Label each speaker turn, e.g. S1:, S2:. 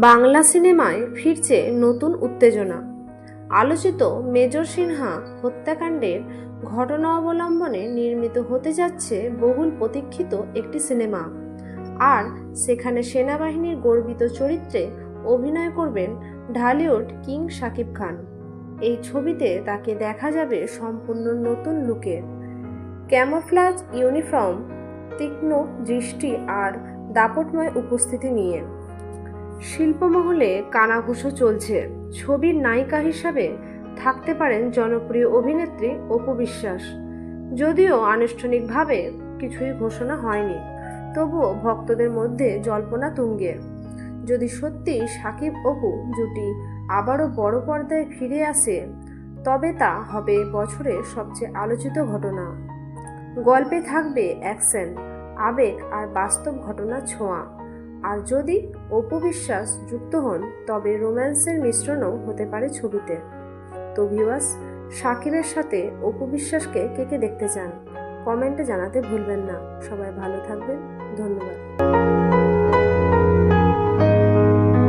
S1: বাংলা সিনেমায় ফিরছে নতুন উত্তেজনা। আলোচিত মেজর সিনহা হত্যাকাণ্ডের ঘটনা অবলম্বনে নির্মিত হতে যাচ্ছে বহুল প্রতীক্ষিত একটি সিনেমা। আর সেখানে সেনাবাহিনীর গর্বিত চরিত্রে অভিনয় করবেন ঢালিউড কিং শাকিব খান। এই ছবিতে তাকে দেখা যাবে সম্পূর্ণ নতুন লুকে। ক্যামোফ্লাজ ইউনিফর্ম, তীক্ষ্ণ দৃষ্টি আর দাপটময় উপস্থিতি নিয়ে। শিল্পমহলে কানাঘুষো চলছে। ছবির নায়িকা হিসাবে থাকতে পারেন জনপ্রিয় অভিনেত্রী অপু বিশ্বাস। যদিও আনুষ্ঠানিকভাবে কিছুই ঘোষণা হয়নি, তবুও ভক্তদের মধ্যে জল্পনা তুঙ্গে। যদি সত্যি সাকিব অপু জুটি আবারও বড় পর্দায় ফিরে আসে, তবে তা হবে বছরের সবচেয়ে আলোচিত ঘটনা। গল্পে থাকবে অ্যাকশন, আবেগ আর বাস্তব ঘটনা ছোঁয়া। আর যদি অপবিশ্বাস যুক্ত হন, তবে রোম্যান্সের মিশ্রণও হতে পারে ছবিতে। তো ভিওয়াস সাকিবের সাথে অপবিশ্বাসকে কে কে দেখতে চান? কমেন্টে জানাতে ভুলবেন না। সবাই ভালো থাকবেন। ধন্যবাদ।